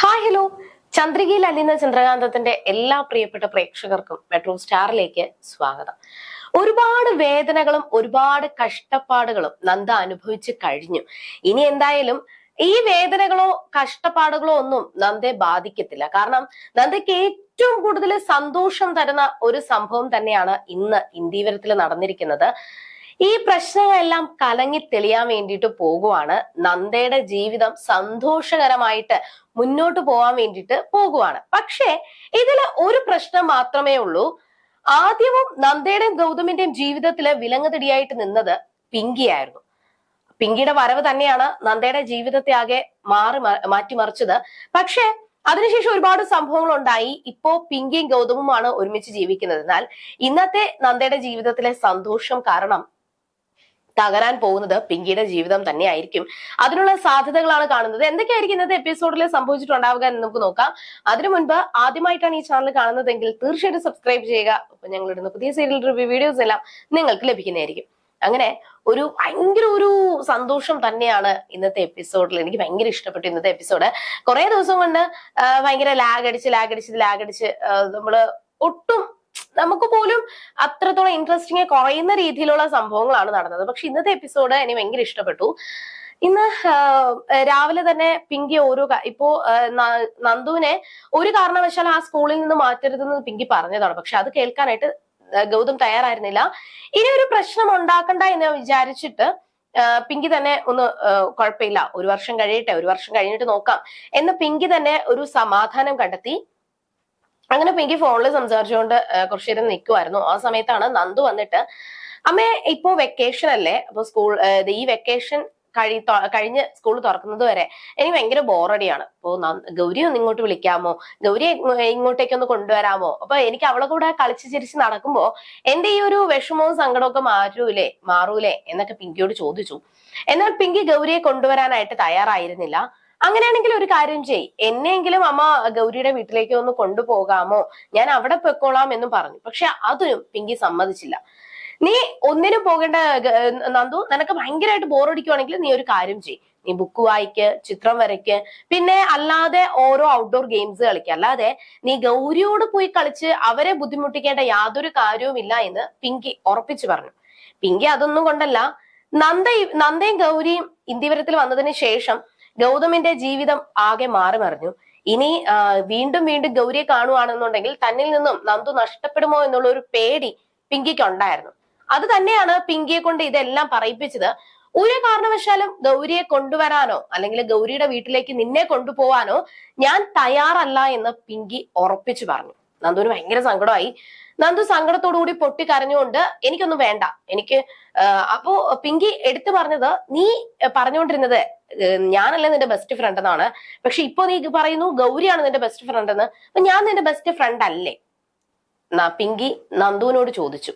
Hi hello ചന്ദ്രികയിൽ അലിയുന്ന ചന്ദ്രകാന്തത്തിന്റെ എല്ലാ പ്രിയപ്പെട്ട പ്രേക്ഷകർക്കും മെട്രോ സ്റ്റാറിലേക്ക് സ്വാഗതം. ഒരുപാട് വേദനകളും ഒരുപാട് കഷ്ടപ്പാടുകളും നന്ദ അനുഭവിച്ചു കഴിഞ്ഞു. ഇനി എന്തായാലും ഈ വേദനകളോ കഷ്ടപ്പാടുകളോ ഒന്നും നന്ദയെ ബാധിക്കത്തില്ല. കാരണം നന്ദയ്ക്ക് ഏറ്റവും കൂടുതൽ സന്തോഷം തരുന്ന ഒരു സംഭവം തന്നെയാണ് ഇന്ന് ഇന്ത്യവരത്തിൽ നടന്നിരിക്കുന്നത്. ഈ പ്രശ്നങ്ങളെല്ലാം കലങ്ങി തെളിയാൻ വേണ്ടിയിട്ട് പോകുവാണ് നന്ദയുടെ ജീവിതം സന്തോഷകരമായിട്ട് മുന്നോട്ട് പോകാൻ വേണ്ടിയിട്ട് പോകുവാണ്. പക്ഷേ ഇതിൽ ഒരു പ്രശ്നം മാത്രമേ ഉള്ളൂ. ആദ്യവും നന്ദയുടെയും ഗൗതമിന്റെയും ജീവിതത്തിൽ വിലങ്ങുതടിയായിട്ട് നിന്നത് പിങ്കിയായിരുന്നു. പിങ്കിയുടെ വരവ് തന്നെയാണ് നന്ദയുടെ ജീവിതത്തെ ആകെ മാറി മാറ്റിമറിച്ചത്. പക്ഷേ അതിനുശേഷം ഒരുപാട് സംഭവങ്ങൾ ഉണ്ടായി ഇപ്പോ പിങ്കിയും ഗൗതമുമാണ് ഒരുമിച്ച് ജീവിക്കുന്നത്. എന്നാൽ ഇന്നത്തെ നന്ദയുടെ ജീവിതത്തിലെ സന്തോഷം കാരണം തകരാൻ പോകുന്നത് പിങ്കിയുടെ ജീവിതം തന്നെയായിരിക്കും. അതിനുള്ള സാധ്യതകളാണ് കാണുന്നത്. എന്തൊക്കെയായിരിക്കും ഇന്നത്തെ എപ്പിസോഡിൽ സംഭവിച്ചിട്ടുണ്ടാവുക എന്ന് നമുക്ക് നോക്കാം. അതിനു മുൻപ് ആദ്യമായിട്ടാണ് ഈ ചാനൽ കാണുന്നതെങ്കിൽ തീർച്ചയായിട്ടും സബ്സ്ക്രൈബ് ചെയ്യുക. അപ്പൊ ഞങ്ങൾ ഇടുന്ന പുതിയ സീരിയൽ റിവ്യൂ വീഡിയോസ് എല്ലാം നിങ്ങൾക്ക് ലഭിക്കുന്നതായിരിക്കും. അങ്ങനെ ഒരു ഭയങ്കര ഒരു സന്തോഷം തന്നെയാണ് ഇന്നത്തെ എപ്പിസോഡിൽ എനിക്ക് ഭയങ്കര ഇഷ്ടപ്പെട്ടു ഇന്നത്തെ എപ്പിസോഡ് കുറെ ദിവസം കൊണ്ട് ഭയങ്കര ലാഗ് അടിച്ച് ലാഗ് അടിച്ച് ലാഗ് അടിച്ച് നമ്മൾ ഒട്ടും നമുക്ക് പോലും അത്രത്തോളം ഇൻട്രസ്റ്റിംഗ് കുറയുന്ന രീതിയിലുള്ള സംഭവങ്ങളാണ് നടന്നത്. പക്ഷെ ഇന്നത്തെ എപ്പിസോഡ് എനിക്ക് ഭയങ്കര ഇഷ്ടപ്പെട്ടു. ഇന്ന് രാവിലെ തന്നെ പിങ്കി ഓരോ ഇപ്പോ നന്ദുവിനെ ഒരു കാരണവശാലും ആ സ്കൂളിൽ നിന്ന് മാറ്റരുതെന്ന് പിങ്കി പറഞ്ഞതാണ്. പക്ഷെ അത് കേൾക്കാനായിട്ട് ഗൗതം തയ്യാറായിരുന്നില്ല. ഇനി ഒരു പ്രശ്നം ഉണ്ടാക്കണ്ട എന്ന് വിചാരിച്ചിട്ട് പിങ്കി തന്നെ ഒന്ന് കുഴപ്പമില്ല. ഒരു വർഷം കഴിയട്ടെ ഒരു വർഷം കഴിഞ്ഞിട്ട് നോക്കാം എന്ന് പിങ്കി തന്നെ ഒരു സമാധാനം കണ്ടെത്തി. അങ്ങനെ പിങ്കി ഫോണിൽ സംസാരിച്ചുകൊണ്ട് കുറച്ചു നേരം നിൽക്കുമായിരുന്നു ആ സമയത്താണ് നന്ദു വന്നിട്ട് അമ്മേ ഇപ്പോ വെക്കേഷൻ അല്ലേ? അപ്പൊ സ്കൂൾ ഈ വെക്കേഷൻ കഴി കഴിഞ്ഞ് സ്കൂൾ തുറക്കുന്നത് വരെ എനിക്ക് ഭയങ്കര ബോറടിയാണ്. അപ്പോ ഗൗരി ഒന്ന് ഇങ്ങോട്ട് വിളിക്കാമോ? ഗൗരി ഇങ്ങോട്ടേക്ക് ഒന്ന് കൊണ്ടുവരാമോ? അപ്പൊ എനിക്ക് അവളെ കൂടെ കളിച്ച് ചിരിച്ച് നടക്കുമ്പോ എന്റെ ഈ ഒരു വിഷമവും സങ്കടവും ഒക്കെ മാറൂലേ മാറൂലേ? എന്നൊക്കെ പിങ്കിയോട് ചോദിച്ചു. എന്നാൽ പിങ്കി ഗൗരിയെ കൊണ്ടുവരാനായിട്ട് തയ്യാറായിരുന്നില്ല. അങ്ങനെയാണെങ്കിൽ ഒരു കാര്യം ചെയ്. എന്നെങ്കിലും അമ്മ ഗൗരിയുടെ വീട്ടിലേക്ക് ഒന്ന് കൊണ്ടുപോകാമോ? ഞാൻ അവിടെ പൊയ്ക്കോളാം എന്നും പറഞ്ഞു. പക്ഷെ അതിനും പിങ്കി സമ്മതിച്ചില്ല. നീ ഒന്നിനും പോകേണ്ട നന്ദു നിനക്ക് ഭയങ്കരമായിട്ട് ബോറടിക്കുവാണെങ്കിൽ നീ ഒരു കാര്യം ചെയ്. നീ ബുക്ക് വായിക്ക് ചിത്രം വരയ്ക്ക്. പിന്നെ അല്ലാതെ ഓരോ ഔട്ട്ഡോർ ഗെയിംസ് കളിക്കുക അല്ലാതെ നീ ഗൗരിയോട് പോയി കളിച്ച് അവരെ ബുദ്ധിമുട്ടിക്കേണ്ട യാതൊരു കാര്യവുമില്ല എന്ന് പിങ്കി ഉറപ്പിച്ചു പറഞ്ഞു. പിങ്കി അതൊന്നും കൊണ്ടല്ല. നന്ദ നന്ദയും ഗൗരിയും ഇന്ത്യവരത്തിൽ വന്നതിന് ശേഷം ഗൗതമിന്റെ ജീവിതം ആകെ മാറി മറിഞ്ഞു. ഇനി വീണ്ടും വീണ്ടും ഗൗരിയെ കാണുവാണെന്നുണ്ടെങ്കിൽ തന്നിൽ നിന്നും നന്ദു നഷ്ടപ്പെടുമോ എന്നുള്ള ഒരു പേടി പിങ്കിക്ക് ഉണ്ടായിരുന്നു അത് തന്നെയാണ് പിങ്കിയെ കൊണ്ട് ഇതെല്ലാം പറയിപ്പിച്ചത്. ഒരു കാരണവശാലും ഗൗരിയെ കൊണ്ടുവരാനോ അല്ലെങ്കിൽ ഗൗരിയുടെ വീട്ടിലേക്ക് നിന്നെ കൊണ്ടുപോവാനോ ഞാൻ തയ്യാറല്ല എന്ന് പിങ്കി ഉറപ്പിച്ചു പറഞ്ഞു. നന്ദുവിന് ഭയങ്കര സങ്കടമായി. നന്ദു സങ്കടത്തോടു കൂടി പൊട്ടി കരഞ്ഞുകൊണ്ട് എനിക്കൊന്നും വേണ്ട. എനിക്ക് അപ്പോ പിങ്കി എടുത്തു പറഞ്ഞത് നീ പറഞ്ഞുകൊണ്ടിരുന്നത് ഞാനല്ല നിന്റെ ബെസ്റ്റ് ഫ്രണ്ട് എന്നാണ്. പക്ഷെ ഇപ്പൊ നീ പറയുന്നു ഗൗരിയാണ് നിന്റെ ബെസ്റ്റ് ഫ്രണ്ട് എന്ന്. അപ്പൊ ഞാൻ നിന്റെ ബെസ്റ്റ് ഫ്രണ്ട് അല്ലേ? പിങ്കി നന്ദുവിനോട് ചോദിച്ചു.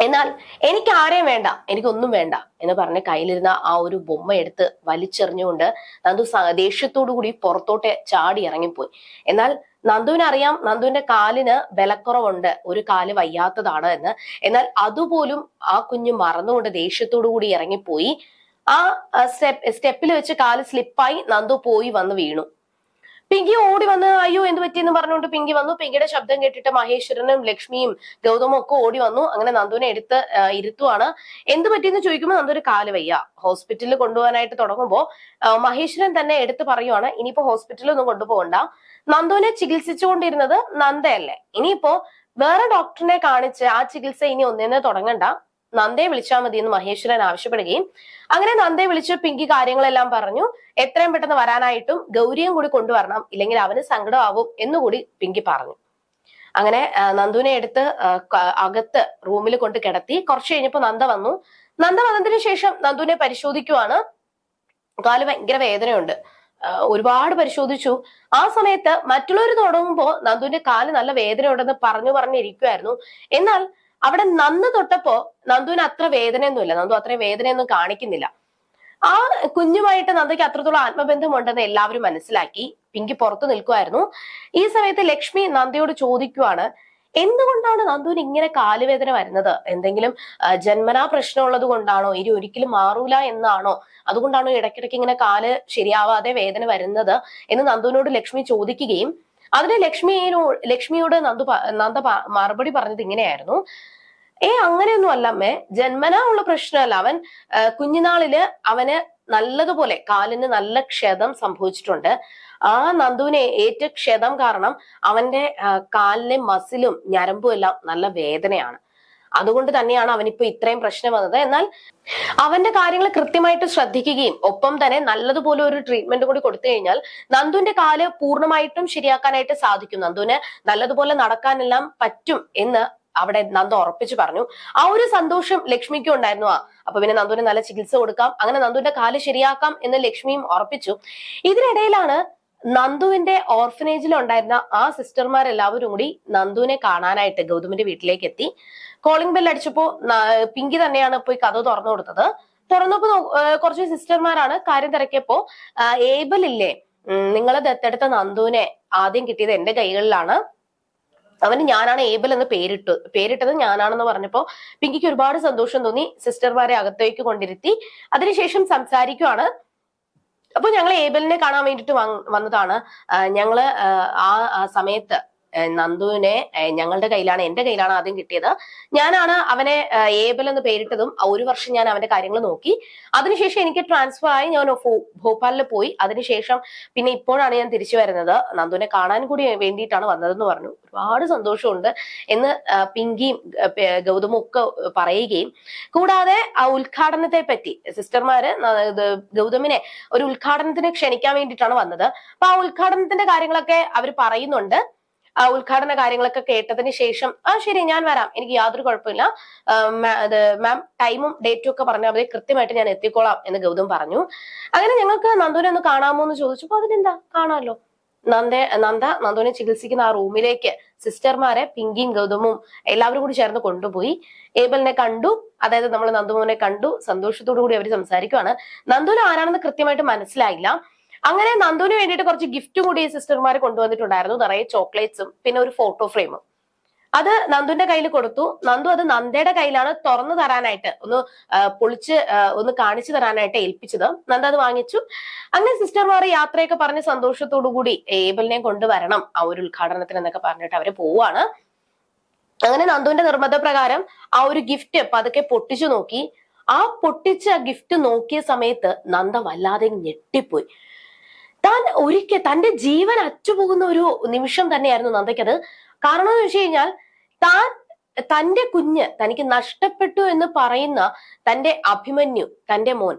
എന്നാൽ എനിക്ക് ആരെയും വേണ്ട എനിക്കൊന്നും വേണ്ട എന്ന് പറഞ്ഞ് കയ്യിലിരുന്ന ആ ഒരു ബൊമ്മ എടുത്ത് വലിച്ചെറിഞ്ഞുകൊണ്ട് നന്ദു ദേഷ്യത്തോടു കൂടി പുറത്തോട്ട് ചാടി ഇറങ്ങിപ്പോയി. എന്നാൽ നന്ദുവിനറിയാം നന്ദുവിന്റെ കാലിന് ബലക്കുറവുണ്ട് ഒരു കാൽ വയ്യാത്തതാണ് എന്ന്. എന്നാൽ അതുപോലും ആ കുഞ്ഞ് മറന്നുകൊണ്ട് ദേഷ്യത്തോടു കൂടി ഇറങ്ങിപ്പോയി. ആ സ്റ്റെപ്പ് സ്റ്റെപ്പിൽ വെച്ച് കാൽ സ്ലിപ്പായി നന്ദു പോയി വന്ന് വീണു. പിങ്കി ഓടി വന്ന് അയ്യോ എന്ത് പറ്റിയെന്ന് പറഞ്ഞുകൊണ്ട് പിങ്കി വന്നു. പിങ്കിയുടെ ശബ്ദം കേട്ടിട്ട് മഹേശ്വരനും ലക്ഷ്മിയും ഗൗതമും ഒക്കെ ഓടി വന്നു. അങ്ങനെ നന്ദുവിനെ എടുത്ത് ഇരുത്തുവാണ്. എന്ത് പറ്റിയെന്ന് ചോദിക്കുമ്പോൾ നന്ദു ഒരു കാൽ വയ്യ. ഹോസ്പിറ്റലിൽ കൊണ്ടുപോകാനായിട്ട് തുടങ്ങുമ്പോൾ മഹേശ്വരൻ തന്നെ എടുത്ത് പറയുവാണ് ഇനിയിപ്പോ ഹോസ്പിറ്റലിൽ ഒന്നും കൊണ്ടുപോകണ്ട. നന്ദുവിനെ ചികിത്സിച്ചുകൊണ്ടിരുന്നത് നന്ദയല്ലേ. ഇനിയിപ്പോ വേറെ ഡോക്ടറിനെ കാണിച്ച് ആ ചികിത്സ ഇനി ഒന്നേന്ന് തുടങ്ങണ്ട. നന്ദയെ വിളിച്ചാൽ മതി എന്ന് മഹേശ്വരൻ ആവശ്യപ്പെടുകയും അങ്ങനെ നന്ദയെ വിളിച്ച് പിങ്കി കാര്യങ്ങളെല്ലാം പറഞ്ഞു. എത്രയും പെട്ടെന്ന് വരാനായിട്ടും ഗൗരിയും കൂടി കൊണ്ടുവരണം ഇല്ലെങ്കിൽ അവന് സങ്കടമാവും എന്നുകൂടി പിങ്കി പറഞ്ഞു. അങ്ങനെ നന്ദുവിനെ എടുത്ത് അകത്ത് റൂമിൽ കൊണ്ട് കിടത്തി കുറച്ച് കഴിഞ്ഞപ്പോ നന്ദ വന്നു. നന്ദ വന്നതിന് ശേഷം നന്ദുവിനെ പരിശോധിക്കുവാണ്. കാൽ ഭയങ്കര വേദനയുണ്ട്. ഒരുപാട് പരിശോധിച്ചു. ആ സമയത്ത് മറ്റുള്ളവർ തുടങ്ങുമ്പോൾ നന്ദുവിന്റെ കാൽ നല്ല വേദനയുണ്ടെന്ന് പറഞ്ഞു പറഞ്ഞിരിക്കുമായിരുന്നു എന്നാൽ അവിടെ നന്ദു തൊട്ടപ്പോ നന്ദുവിന് അത്ര വേദനയൊന്നുമില്ല. നന്ദു അത്ര വേദനയൊന്നും കാണിക്കുന്നില്ല. ആ കുഞ്ഞുമായിട്ട് നന്ദയ്ക്ക് അത്രത്തോളം ആത്മബന്ധമുണ്ടെന്ന് എല്ലാവരും മനസ്സിലാക്കി. പിങ്കി പുറത്തു നിൽക്കുമായിരുന്നു ഈ സമയത്ത് ലക്ഷ്മി നന്ദയോട് ചോദിക്കുവാണ് എന്തുകൊണ്ടാണ് നന്ദുവിന് ഇങ്ങനെ കാലുവേദന വരുന്നത്? എന്തെങ്കിലും ജന്മനാ ജന്മനാ പ്രശ്നമുള്ളത് കൊണ്ടാണോ? ഇനി ഒരിക്കലും മാറൂല എന്നാണോ? അതുകൊണ്ടാണോ ഇടയ്ക്കിടയ്ക്ക് ഇങ്ങനെ കാൽ ശരിയാവാതെ വേദന വരുന്നത്? എന്ന് നന്ദുവിനോട് ലക്ഷ്മി ചോദിക്കുകയും അതിന് ലക്ഷ്മിയോ ലക്ഷ്മിയോട് നന്ദു നന്ദ മറുപടി പറഞ്ഞത് ഇങ്ങനെയായിരുന്നു. ഏ അങ്ങനെയൊന്നും അല്ല അമ്മേ. ജന്മനാ ഉള്ള പ്രശ്നമല്ല. അവൻ കുഞ്ഞിനാളിൽ അവന് നല്ലതുപോലെ കാലിന് നല്ല ക്ഷതം സംഭവിച്ചിട്ടുണ്ട്. ആ നന്ദുവിനെ ഏറ്റ ക്ഷതം കാരണം അവന്റെ കാലിലെ മസിലും ഞരമ്പും എല്ലാം നല്ല വേദനയാണ്. അതുകൊണ്ട് തന്നെയാണ് അവനിപ്പോ ഇത്രയും പ്രശ്നം വന്നത്. എന്നാൽ അവന്റെ കാര്യങ്ങൾ കൃത്യമായിട്ട് ശ്രദ്ധിക്കുകയും ഒപ്പം തന്നെ നല്ലതുപോലെ ഒരു ട്രീറ്റ്മെന്റ് കൂടി കൊടുത്തു കഴിഞ്ഞാൽ നന്ദുവിന്റെ കാൽ പൂർണമായിട്ടും ശരിയാക്കാനായിട്ട് സാധിക്കും. നന്ദുവിന് നല്ലതുപോലെ നടക്കാനെല്ലാം പറ്റും എന്ന് അവിടെ നന്ദു ഉറപ്പിച്ചു പറഞ്ഞു. ആ ഒരു സന്തോഷം ലക്ഷ്മിക്കും ഉണ്ടായിരുന്നു. ആ അപ്പൊ പിന്നെ നന്ദുവിന് നല്ല ചികിത്സ കൊടുക്കാം. അങ്ങനെ നന്ദുവിന്റെ കാൽ ശരിയാക്കാം എന്ന് ലക്ഷ്മിയും ഉറപ്പിച്ചു. ഇതിനിടയിലാണ് നന്ദുവിന്റെ ഓർഫനേജിൽ ഉണ്ടായിരുന്ന ആ സിസ്റ്റർമാരെല്ലാവരും കൂടി നന്ദുവിനെ കാണാനായിട്ട് ഗൗതമിന്റെ വീട്ടിലേക്ക് എത്തി. കോളിംഗ് ബെൽ അടിച്ചപ്പോ പിങ്കി തന്നെയാണ് പോയി കഥ തുറന്നു കൊടുത്തത്. തുറന്നപ്പോ കുറച്ച് സിസ്റ്റർമാരാണ് കാര്യം തിരക്കിയപ്പോ ഏബിൾ ഇല്ലേ? നിങ്ങൾ ദത്തെടുത്ത നന്ദുവിനെ ആദ്യം കിട്ടിയത് എന്റെ കൈകളിലാണ്. അവന് ഞാനാണ് ഏബൽ എന്ന് പേരിട്ടു പേരിട്ടത് ഞാനാണെന്ന് പറഞ്ഞപ്പോ പിങ്കിക്ക് ഒരുപാട് സന്തോഷം തോന്നി സിസ്റ്റർമാരെ അകത്തേക്ക് കൊണ്ടിരുത്തി. അതിനുശേഷം സംസാരിക്കുവാണ്. അപ്പൊ ഞങ്ങൾ ഏബലിനെ കാണാൻ വേണ്ടിട്ട് വന്നതാണ്. ഞങ്ങൾ ആ, സമയത്ത് നന്ദുവിനെ ഞങ്ങളുടെ കയ്യിലാണ് എന്റെ കയ്യിലാണ് ആദ്യം കിട്ടിയത്. ഞാനാണ് അവനെ ഏബൽ എന്ന് പേരിട്ടതും ഒരു വർഷം ഞാൻ അവന്റെ കാര്യങ്ങൾ നോക്കി. അതിനുശേഷം എനിക്ക് ട്രാൻസ്ഫർ ആയി ഞാൻ ഭോപ്പാലിൽ പോയി. അതിനുശേഷം പിന്നെ ഇപ്പോഴാണ് ഞാൻ തിരിച്ചു വരുന്നത്. നന്ദുവിനെ കാണാൻ കൂടി വേണ്ടിയിട്ടാണ് വന്നതെന്ന് പറഞ്ഞു. ഒരുപാട് സന്തോഷമുണ്ട് എന്ന് പിങ്കിയും ഗൗതമും ഒക്കെ പറയുകയും. കൂടാതെ ആ ഉദ്ഘാടനത്തെ പറ്റി സിസ്റ്റർമാര് ഗൗതമിനെ ഒരു ഉദ്ഘാടനത്തിന് ക്ഷണിക്കാൻ വേണ്ടിയിട്ടാണ് വന്നത്. അപ്പൊ ആ ഉദ്ഘാടനത്തിന്റെ കാര്യങ്ങളൊക്കെ അവർ പറയുന്നുണ്ട്. ഉദ്ഘാടന കാര്യങ്ങളൊക്കെ കേട്ടതിന് ശേഷം ആ ശരി ഞാൻ വരാം എനിക്ക് യാതൊരു കുഴപ്പമില്ല. മാം ടൈമും ഡേറ്റും ഒക്കെ പറഞ്ഞാൽ മതി കൃത്യമായിട്ട് ഞാൻ എത്തിക്കോളാം എന്ന് ഗൗതം പറഞ്ഞു. അങ്ങനെ ഞങ്ങൾക്ക് നന്ദുവിനെ ഒന്ന് കാണാമോ എന്ന് ചോദിച്ചപ്പോ അതിനെന്താ കാണാമല്ലോ നന്ദ നന്ദ നന്ദുവിനെ ചികിത്സിക്കുന്ന ആ റൂമിലേക്ക് സിസ്റ്റർമാരെ പിങ്കിയും ഗൗതമും എല്ലാവരും കൂടി ചേർന്ന് കൊണ്ടുപോയി. ഏബലിനെ കണ്ടു അതായത് നമ്മൾ നന്ദുമോനെ കണ്ടു സന്തോഷത്തോടു കൂടി അവർ സംസാരിക്കുവാണ്. നന്ദുവിന് ആരാണെന്ന് കൃത്യമായിട്ട് മനസ്സിലായില്ല. അങ്ങനെ നന്ദുവിന് വേണ്ടിയിട്ട് കുറച്ച് ഗിഫ്റ്റും കൂടി സിസ്റ്റർമാർ കൊണ്ടുവന്നിട്ടുണ്ടായിരുന്നു. നിറയെ ചോക്ലേറ്റ്സും പിന്നെ ഒരു ഫോട്ടോ ഫ്രെയിമും അത് നന്ദുവിന്റെ കയ്യിൽ കൊടുത്തു. നന്ദു അത് നന്ദയുടെ കയ്യിലാണ് തുറന്നു തരാനായിട്ട് ഒന്ന് പൊളിച്ച് ഒന്ന് കാണിച്ചു തരാനായിട്ട് ഏൽപ്പിച്ചത്. നന്ദ അത് വാങ്ങിച്ചു. അങ്ങനെ സിസ്റ്റർമാർ യാത്രയൊക്കെ പറഞ്ഞ് സന്തോഷത്തോടു കൂടി ഏബലിനെ കൊണ്ടുവരണം ആ ഒരു ഉദ്ഘാടനത്തിന് എന്നൊക്കെ പറഞ്ഞിട്ട് അവർ പോവാണ്. അങ്ങനെ നന്ദുവിന്റെ നിർബന്ധപ്രകാരം ആ ഒരു ഗിഫ്റ്റ് പതുക്കെ പൊട്ടിച്ചു നോക്കി. ആ പൊട്ടിച്ച ഗിഫ്റ്റ് നോക്കിയ സമയത്ത് നന്ദ വല്ലാതെ ഞെട്ടിപ്പോയി. താൻ ഒരിക്കൽ തന്റെ ജീവൻ അച്ചുപോകുന്ന ഒരു നിമിഷം തന്നെയായിരുന്നു നന്ദയ്ക്കത് കാരണം എന്ന് വെച്ച് കഴിഞ്ഞാൽ താൻ തന്റെ കുഞ്ഞ് തനിക്ക് നഷ്ടപ്പെട്ടു എന്ന് പറയുന്ന തന്റെ അഭിമന്യു തന്റെ മോൻ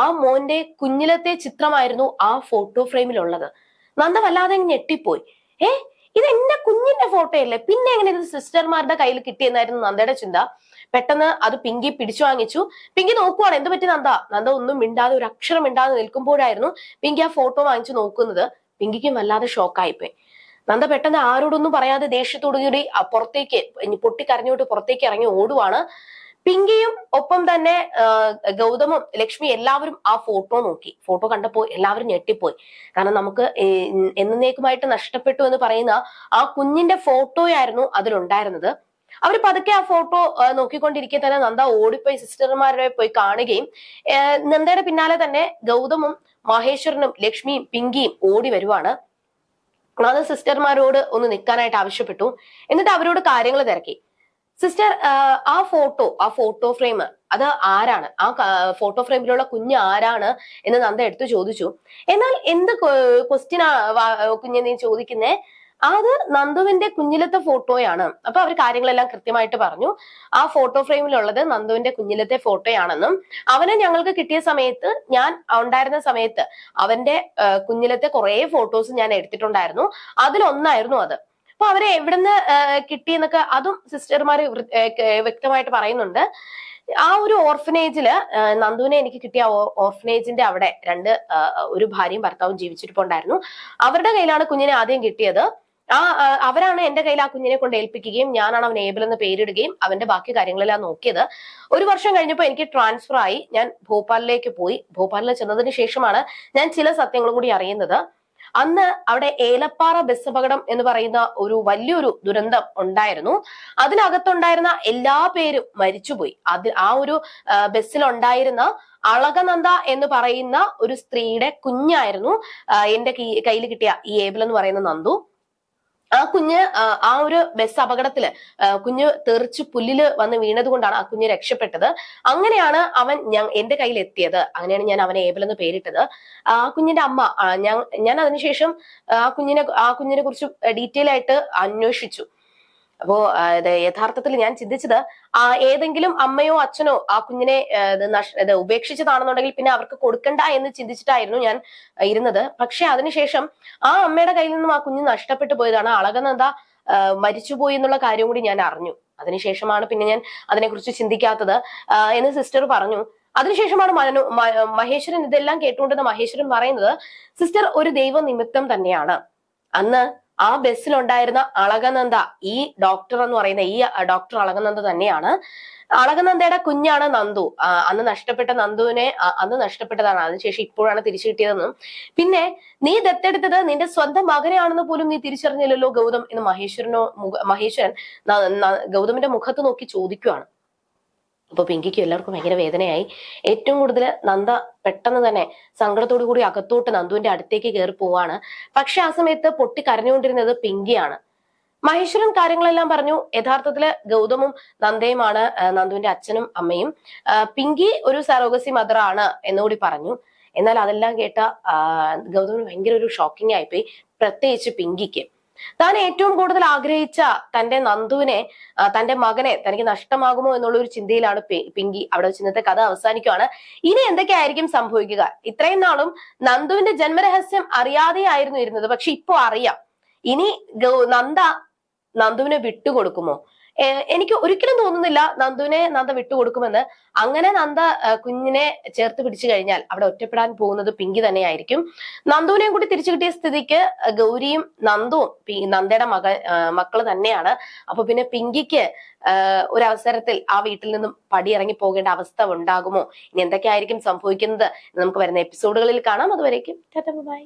ആ മോന്റെ കുഞ്ഞിലത്തെ ചിത്രമായിരുന്നു ആ ഫോട്ടോ ഫ്രെയിമിലുള്ളത്. നന്ദ വല്ലാതെ ഞെട്ടിപ്പോയി. ഏ ഇത് എന്റെ കുഞ്ഞിന്റെ ഫോട്ടോ അല്ലേ പിന്നെ എങ്ങനെ ഇത് സിസ്റ്റർമാരുടെ കയ്യിൽ കിട്ടിയെന്നായിരുന്നു നന്ദയുടെ ചിന്ത. പെട്ടെന്ന് അത് പിങ്കി പിടിച്ചു വാങ്ങിച്ചു പിങ്കി നോക്കുവാണ് എന്ത് പറ്റി നന്ദ? നന്ദ ഒന്നും മിണ്ടാതെ ഒരു അക്ഷരം മിണ്ടാതെ നിൽക്കുമ്പോഴായിരുന്നു പിങ്കി ആ ഫോട്ടോ വാങ്ങിച്ചു നോക്കുന്നത്. പിങ്കിക്കും വല്ലാതെ ഷോക്കായിപ്പോയി. നന്ദ പെട്ടെന്ന് ആരോടൊന്നും പറയാതെ ദേഷ്യത്തോടു കൂടി പുറത്തേക്ക് പൊട്ടിക്കരഞ്ഞോട്ട് പുറത്തേക്ക് ഇറങ്ങി ഓടുവാണ്. പിങ്കിയും ഒപ്പം തന്നെ ഗൗതമും ലക്ഷ്മി എല്ലാവരും ആ ഫോട്ടോ നോക്കി. ഫോട്ടോ കണ്ടപ്പോൾ എല്ലാവരും ഞെട്ടിപ്പോയി. കാരണം നമുക്ക് എന്നേക്കുമായിട്ട് നഷ്ടപ്പെട്ടു എന്ന് പറയുന്ന ആ കുഞ്ഞിന്റെ ഫോട്ടോയായിരുന്നു അതിലുണ്ടായിരുന്നത്. അവർ പതുക്കെ ആ ഫോട്ടോ നോക്കിക്കൊണ്ടിരിക്കെ തന്നെ നന്ദ ഓടിപ്പോയി സിസ്റ്റർമാരെ പോയി കാണുകയും നന്ദയുടെ പിന്നാലെ തന്നെ ഗൗതമും മഹേശ്വരനും ലക്ഷ്മിയും പിങ്കിയും ഓടി വരുവാണ്. അത് സിസ്റ്റർമാരോട് ഒന്ന് നിൽക്കാനായിട്ട് ആവശ്യപ്പെട്ടു. എന്നിട്ട് അവരോട് കാര്യങ്ങൾ തിരക്കി. സിസ്റ്റർ ആ ഫോട്ടോ ആ ഫോട്ടോ ഫ്രെയിം അത് ആരാണ്? ആ ഫോട്ടോ ഫ്രെയിമിലുള്ള കുഞ്ഞ് ആരാണ് എന്ന് നന്ദ എടുത്തു ചോദിച്ചു. എന്നാൽ എന്ത് ക്വസ്റ്റ്യൻ കുഞ്ഞെ നീ ചോദിക്കുന്നേ? അത് നന്ദുവിന്റെ കുഞ്ഞിലത്തെ ഫോട്ടോയാണ്. അപ്പൊ അവർ കാര്യങ്ങളെല്ലാം കൃത്യമായിട്ട് പറഞ്ഞു. ആ ഫോട്ടോ ഫ്രെയിമിലുള്ളത് നന്ദുവിന്റെ കുഞ്ഞിലത്തെ ഫോട്ടോയാണെന്നും അവനെ ഞങ്ങൾക്ക് കിട്ടിയ സമയത്ത് ഞാൻ ഉണ്ടായിരുന്ന സമയത്ത് അവന്റെ കുഞ്ഞിലത്തെ കുറെ ഫോട്ടോസ് ഞാൻ എടുത്തിട്ടുണ്ടായിരുന്നു. അതിലൊന്നായിരുന്നു അത്. അപ്പൊ അവരെ എവിടുന്ന് കിട്ടി കിട്ടിയെന്നൊക്കെ അതും സിസ്റ്റർമാര് വ്യക്തമായിട്ട് പറയുന്നുണ്ട്. ആ ഒരു ഓർഫനേജിൽ നന്ദുവിനെ എനിക്ക് കിട്ടിയ ഓർഫനേജിന്റെ അവിടെ രണ്ട് ഒരു ഭാര്യയും ഭർത്താവും ജീവിച്ചിരിപ്പുണ്ടായിരുന്നു. അവരുടെ കയ്യിലാണ് കുഞ്ഞിനെ ആദ്യം കിട്ടിയത്. ആ അവരാണ് എന്റെ കയ്യിൽ ആ കുഞ്ഞിനെ കൊണ്ട് ഏൽപ്പിക്കുകയും ഞാനാണ് അവൻ ഏബിൾ എന്ന് പേരിടുകയും അവന്റെ ബാക്കി കാര്യങ്ങളെല്ലാം നോക്കിയത്. ഒരു വർഷം കഴിഞ്ഞപ്പോൾ എനിക്ക് ട്രാൻസ്ഫർ ആയി. ഞാൻ ഭോപ്പാലിലേക്ക് പോയി. ഭോപ്പാലിൽ ചെന്നതിന് ശേഷമാണ് ഞാൻ ചില സത്യങ്ങളും കൂടി അറിയുന്നത്. അന്ന് അവിടെ ഏലപ്പാറ ബസ് അപകടം എന്ന് പറയുന്ന ഒരു വലിയൊരു ദുരന്തം ഉണ്ടായിരുന്നു. അതിനകത്തുണ്ടായിരുന്ന എല്ലാ പേരും മരിച്ചുപോയി. അത് ആ ഒരു ബസ്സിലുണ്ടായിരുന്ന അളകനന്ദ എന്ന് പറയുന്ന ഒരു സ്ത്രീയുടെ കുഞ്ഞായിരുന്നു എന്റെ കയ്യിൽ കിട്ടിയ ഈ ഏബിൾ എന്ന് പറയുന്ന നന്ദു. ആ കുഞ്ഞ് ആ, ഒരു ബസ് അപകടത്തിൽ കുഞ്ഞ് തെറിച്ച് പുല്ലിൽ വന്ന് വീണത് കൊണ്ടാണ് ആ കുഞ്ഞ് രക്ഷപ്പെട്ടത്. അങ്ങനെയാണ് അവൻ ഞാൻ എന്റെ കയ്യിൽ എത്തിയത് അങ്ങനെയാണ് ഞാൻ അവനെ ഏബിൾ എന്ന് പേരിട്ടത്. ആ കുഞ്ഞിന്റെ അമ്മ ഞാൻ ഞാൻ അതിനുശേഷം ആ കുഞ്ഞിനെ ആ കുഞ്ഞിനെ കുറിച്ച് ഡീറ്റെയിൽ ആയിട്ട് അന്വേഷിച്ചു. അപ്പോ യഥാർത്ഥത്തിൽ ഞാൻ ചിന്തിച്ചത് ആ ഏതെങ്കിലും അമ്മയോ അച്ഛനോ ആ കുഞ്ഞിനെ ഉപേക്ഷിച്ചതാണെന്നുണ്ടെങ്കിൽ പിന്നെ അവർക്ക് കൊടുക്കണ്ട എന്ന് ചിന്തിച്ചിട്ടായിരുന്നു ഞാൻ ഇരുന്നത്. പക്ഷെ അതിനുശേഷം ആ അമ്മയുടെ കയ്യിൽ നിന്നും ആ കുഞ്ഞ് നഷ്ടപ്പെട്ടു പോയതാണ്. അളകനന്ദ മരിച്ചുപോയി എന്നുള്ള കാര്യം കൂടി ഞാൻ അറിഞ്ഞു. അതിനുശേഷമാണ് പിന്നെ ഞാൻ അതിനെക്കുറിച്ച് ചിന്തിക്കാത്തത് എന്ന് സിസ്റ്റർ പറഞ്ഞു. അതിനുശേഷമാണ് മനു മഹേശ്വരൻ ഇതെല്ലാം കേട്ടുകൊണ്ടിരുന്ന മഹേശ്വരൻ പറയുന്നത് സിസ്റ്റർ ഒരു ദൈവ നിമിത്തം തന്നെയാണ്. അന്ന് ആ ബസ്സിലുണ്ടായിരുന്ന അളകനന്ദ ഈ ഡോക്ടർ എന്ന് പറയുന്ന ഈ ഡോക്ടർ അളകനന്ദ തന്നെയാണ്. അളകനന്ദയുടെ കുഞ്ഞാണ് നന്ദു. അന്ന് നഷ്ടപ്പെട്ട നന്ദുവിനെ അന്ന് നഷ്ടപ്പെട്ടതാണ്. അതിനുശേഷം ഇപ്പോഴാണ് തിരിച്ചു കിട്ടിയതെന്നും. പിന്നെ നീ ദത്തെടുത്തത് നിന്റെ സ്വന്തം മകനെയാണെന്ന് പോലും നീ തിരിച്ചറിഞ്ഞില്ലല്ലോ ഗൗതം എന്ന് മഹേശ്വരനോ മഹേശ്വരൻ ഗൗതമിന്റെ മുഖത്ത് നോക്കി ചോദിക്കുവാണ്. അപ്പൊ പിങ്കിക്കും എല്ലാവർക്കും ഭയങ്കര വേദനയായി. ഏറ്റവും കൂടുതൽ നന്ദ പെട്ടെന്ന് തന്നെ സങ്കടത്തോടു കൂടി അകത്തോട്ട് നന്ദുവിന്റെ അടുത്തേക്ക് കയറി പോവാണ്. പക്ഷെ ആ സമയത്ത് പൊട്ടി കരഞ്ഞുകൊണ്ടിരുന്നത് പിങ്കിയാണ്. മഹേശ്വരൻ കാര്യങ്ങളെല്ലാം പറഞ്ഞു. യഥാർത്ഥത്തിൽ ഗൗതമും നന്ദയുമാണ് നന്ദുവിന്റെ അച്ഛനും അമ്മയും. പിങ്കി ഒരു സറോഗസി മദറാണ് എന്നുകൂടി പറഞ്ഞു. എന്നാൽ അതെല്ലാം കേട്ട ഗൗതമിന് ഭയങ്കര ഒരു ഷോക്കിംഗ് ആയിപ്പോയി. പ്രത്യേകിച്ച് പിങ്കിക്ക്. താൻ ഏറ്റവും കൂടുതൽ ആഗ്രഹിച്ച തന്റെ നന്ദുവിനെ തന്റെ മകനെ തനിക്ക് നഷ്ടമാകുമോ എന്നുള്ള ഒരു ചിന്തയിലാണ് പിങ്കി അവിടെ വെച്ച് ഇന്നത്തെ കഥ അവസാനിക്കുകയാണ് ഇനി എന്തൊക്കെയായിരിക്കും സംഭവിക്കുക? ഇത്രയും നാളും നന്ദുവിന്റെ ജന്മരഹസ്യം അറിയാതെയായിരുന്നു ഇരുന്നത്. പക്ഷെ ഇപ്പോ അറിയാം. ഇനി നന്ദ നന്ദുവിനെ വിട്ടുകൊടുക്കുമോ? എനിക്ക് ഒരിക്കലും തോന്നുന്നില്ല നന്ദുവിനെ നന്ദ വിട്ടുകൊടുക്കുമെന്ന്. അങ്ങനെ നന്ദ കുഞ്ഞിനെ ചേർത്ത് പിടിച്ചു കഴിഞ്ഞാൽ അവിടെ ഒറ്റപ്പെടാൻ പോകുന്നത് പിങ്കി തന്നെയായിരിക്കും. നന്ദുവിനെയും കൂടി തിരിച്ചു കിട്ടിയ സ്ഥിതിക്ക് ഗൗരിയും നന്ദുവും നന്ദയുടെ മക മക്കൾ തന്നെയാണ്. അപ്പൊ പിന്നെ പിങ്കിക്ക് ഒരു അവസരത്തിൽ ആ വീട്ടിൽ നിന്നും പടിയിറങ്ങി പോകേണ്ട അവസ്ഥ ഉണ്ടാകുമോ? ഇനി എന്തൊക്കെയായിരിക്കും സംഭവിക്കുന്നത്? നമുക്ക് വരുന്ന എപ്പിസോഡുകളിൽ കാണാം. അതുവരേക്കും ബൈ.